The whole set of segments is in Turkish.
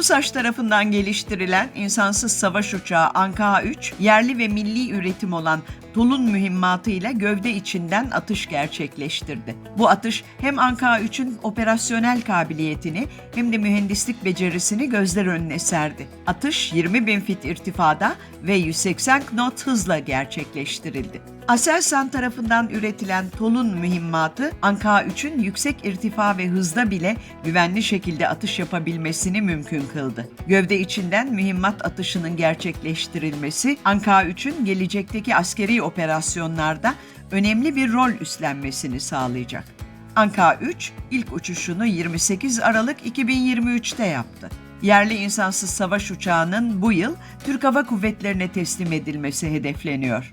TUSAŞ tarafından geliştirilen insansız savaş uçağı Anka-3, yerli ve milli üretim olan Tulun mühimmatı ile gövde içinden atış gerçekleştirdi. Bu atış hem Anka-3'ün operasyonel kabiliyetini hem de mühendislik becerisini gözler önüne serdi. Atış 20 bin fit irtifada ve 180 knot hızla gerçekleştirildi. Aselsan tarafından üretilen Tolun mühimmatı Anka-3'ün yüksek irtifa ve hızda bile güvenli şekilde atış yapabilmesini mümkün kıldı. Gövde içinden mühimmat atışının gerçekleştirilmesi Anka-3'ün gelecekteki askeri operasyonlarda önemli bir rol üstlenmesini sağlayacak. Anka-3 ilk uçuşunu 28 Aralık 2023'te yaptı. Yerli insansız savaş uçağının bu yıl Türk Hava Kuvvetleri'ne teslim edilmesi hedefleniyor.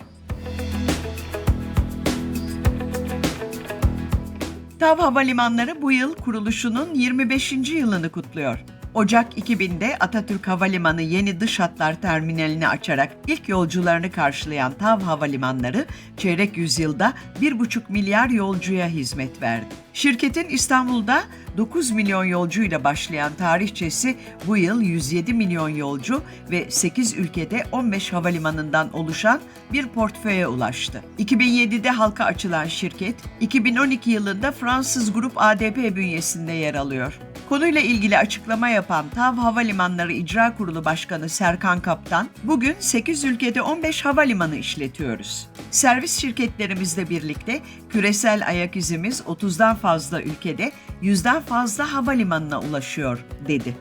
TAV Havalimanları bu yıl kuruluşunun 25. yılını kutluyor. Ocak 2000'de Atatürk Havalimanı yeni dış hatlar terminalini açarak ilk yolcularını karşılayan TAV Havalimanları çeyrek yüzyılda 1,5 milyar yolcuya hizmet verdi. Şirketin İstanbul'da 9 milyon yolcuyla başlayan tarihçesi bu yıl 107 milyon yolcu ve 8 ülkede 15 havalimanından oluşan bir portföye ulaştı. 2007'de halka açılan şirket, 2012 yılında Fransız Grup ADP bünyesinde yer alıyor. Konuyla ilgili açıklama yapan TAV Havalimanları İcra Kurulu Başkanı Serkan Kaptan, bugün 8 ülkede 15 havalimanı işletiyoruz. Servis şirketlerimizle birlikte küresel ayak izimiz 30'dan fazla ülkede 100'den fazla havalimanına ulaşıyor, dedi.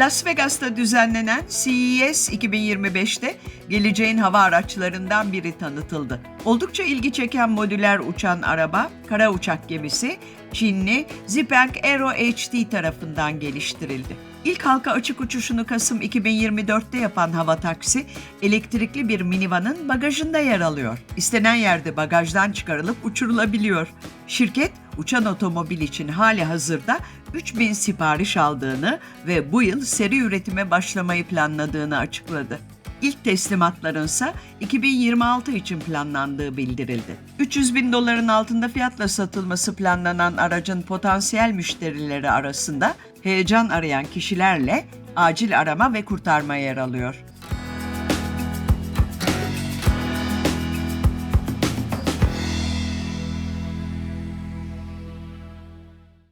Las Vegas'ta düzenlenen CES 2025'te geleceğin hava araçlarından biri tanıtıldı. Oldukça ilgi çeken modüler uçan araba, kara uçak gemisi Çinli Zipeng Aero HD tarafından geliştirildi. İlk halka açık uçuşunu Kasım 2024'te yapan hava taksi, elektrikli bir minivanın bagajında yer alıyor. İstenen yerde bagajdan çıkarılıp uçurulabiliyor. Şirket, uçan otomobil için hali hazırda 3000 sipariş aldığını ve bu yıl seri üretime başlamayı planladığını açıkladı. İlk teslimatların ise 2026 için planlandığı bildirildi. 300 bin doların altında fiyatla satılması planlanan aracın potansiyel müşterileri arasında heyecan arayan kişilerle acil arama ve kurtarma yer alıyor.